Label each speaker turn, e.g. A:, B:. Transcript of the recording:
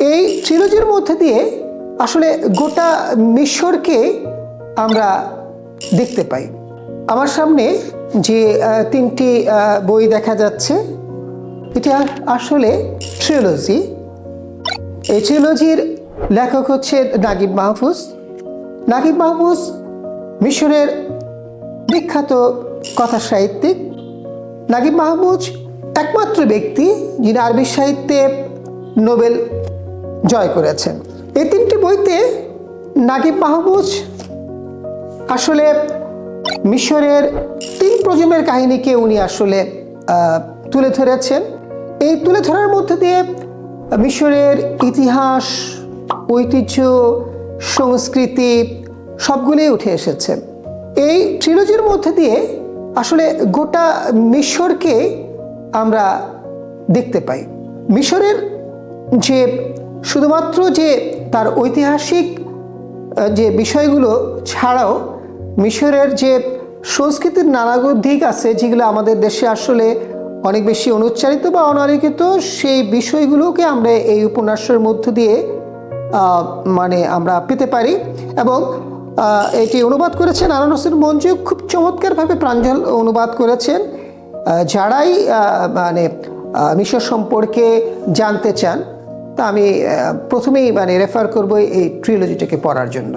A: এই ট্রিলজির মধ্যে দিয়ে আসলে গোটা মিশরকে আমরা দেখতে পাই। আমার সামনে যে তিনটি বই দেখা যাচ্ছে, এটা আসলে ট্রিলজি এই ট্রিলজির লেখক হচ্ছে নাগিব মাহফুজ। নাগিব মাহফুজ মিশরের বিখ্যাত কথা সাহিত্যিক নাগিব মাহমুদ একমাত্র ব্যক্তি যিনি আরবি সাহিত্যে নোবেল জয় করেছেন। এই তিনটি বইতে নাগিব মাহমুদ আসলে মিশরের তিন প্রজন্মের কাহিনীকে উনি আসলে তুলে ধরেছেন। এই তুলে ধরার মধ্যে দিয়ে মিশরের ইতিহাস, ঐতিহ্য, সংস্কৃতি সবগুলোই উঠে এসেছে। এই ট্রিলজির মধ্যে দিয়ে আসলে গোটা মিশরকে আমরা দেখতে পাই। মিশরের যে শুধুমাত্র যে তার ঐতিহাসিক যে বিষয়গুলো ছাড়াও মিশরের যে সংস্কৃতির নানাগো দিক আছে, যেগুলো আমাদের দেশে আসলে অনেক বেশি অনুচ্চারিত বা অনারিকিত সেই বিষয়গুলোকে আমরা এই উপন্যাসের মধ্য দিয়ে মানে আমরা পেতে পারি এবং এটি অনুবাদ করেছেন আনান হোসেন মঞ্জু। খুব চমৎকারভাবে প্রাঞ্জল অনুবাদ করেছেন যারাই মানে মিশর সম্পর্কে জানতে চান। তা আমি প্রথমেই মানে রেফার করব এই ট্রিওলজিটাকে পড়ার জন্য।